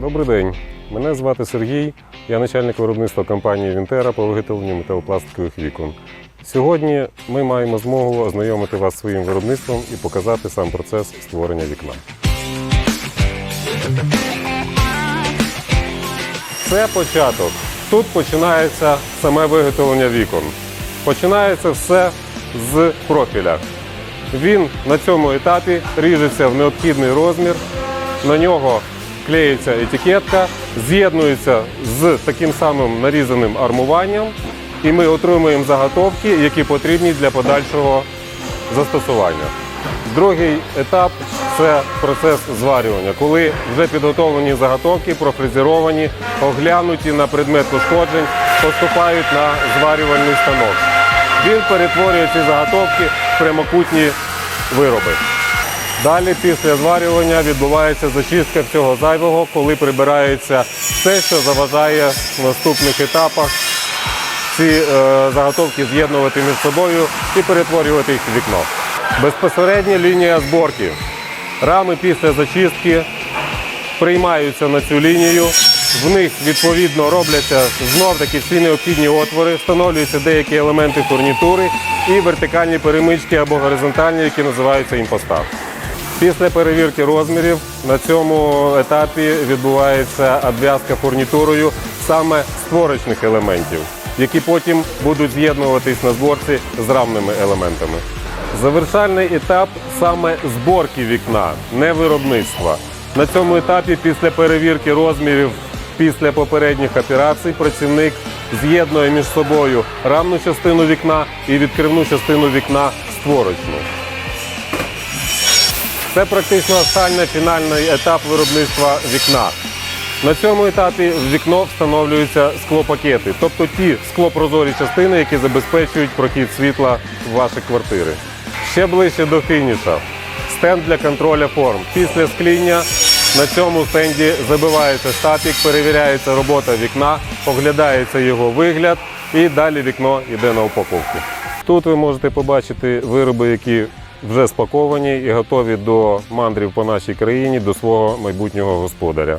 Добрий день. Мене звати Сергій. Я начальник виробництва компанії Вінтера по виготовленню металопластикових вікон. Сьогодні ми маємо змогу ознайомити вас своїм виробництвом і показати сам процес створення вікна. Це початок. Тут починається саме виготовлення вікон. Починається все з профіля. Він на цьому етапі ріжеться в необхідний розмір, на нього клеїться етикетка, з'єднується з таким самим нарізаним армуванням, і ми отримуємо заготовки, які потрібні для подальшого застосування. Другий етап це процес зварювання, коли вже підготовлені заготовки, профрезеровані, оглянуті на предмет ушкоджень, поступають на зварювальний станок. Він перетворює ці заготовки в прямокутні вироби. Далі після зварювання відбувається зачистка всього зайвого, коли прибирається все, що заважає в наступних етапах ці е, заготовки з'єднувати між собою і перетворювати їх в вікно. Безпосередня лінія зборки. Рами після зачистки приймаються на цю лінію. В них відповідно робляться знов таки всі необхідні отвори, встановлюються деякі елементи фурнітури і вертикальні перемички або горизонтальні, які називаються імпостав. Після перевірки розмірів на цьому етапі відбувається обв'язка фурнітурою саме створочних елементів, які потім будуть з'єднуватись на зборці з рамними елементами. Завершальний етап саме зборки вікна, не виробництва. На цьому етапі, після перевірки розмірів, після попередніх операцій, працівник з'єднує між собою рамну частину вікна і відкривну частину вікна створочну. Це практично останній фінальний етап виробництва вікна. На цьому етапі в вікно встановлюються склопакети, тобто ті склопрозорі частини, які забезпечують прохід світла в ваші квартири. Ще ближче до фініша. Стенд для контролю форм. Після скління на цьому стенді забивається штатик, перевіряється робота вікна, оглядається його вигляд і далі вікно йде на упаковку. Тут ви можете побачити вироби, які вже спаковані і готові до мандрів по нашій країні, до свого майбутнього господаря.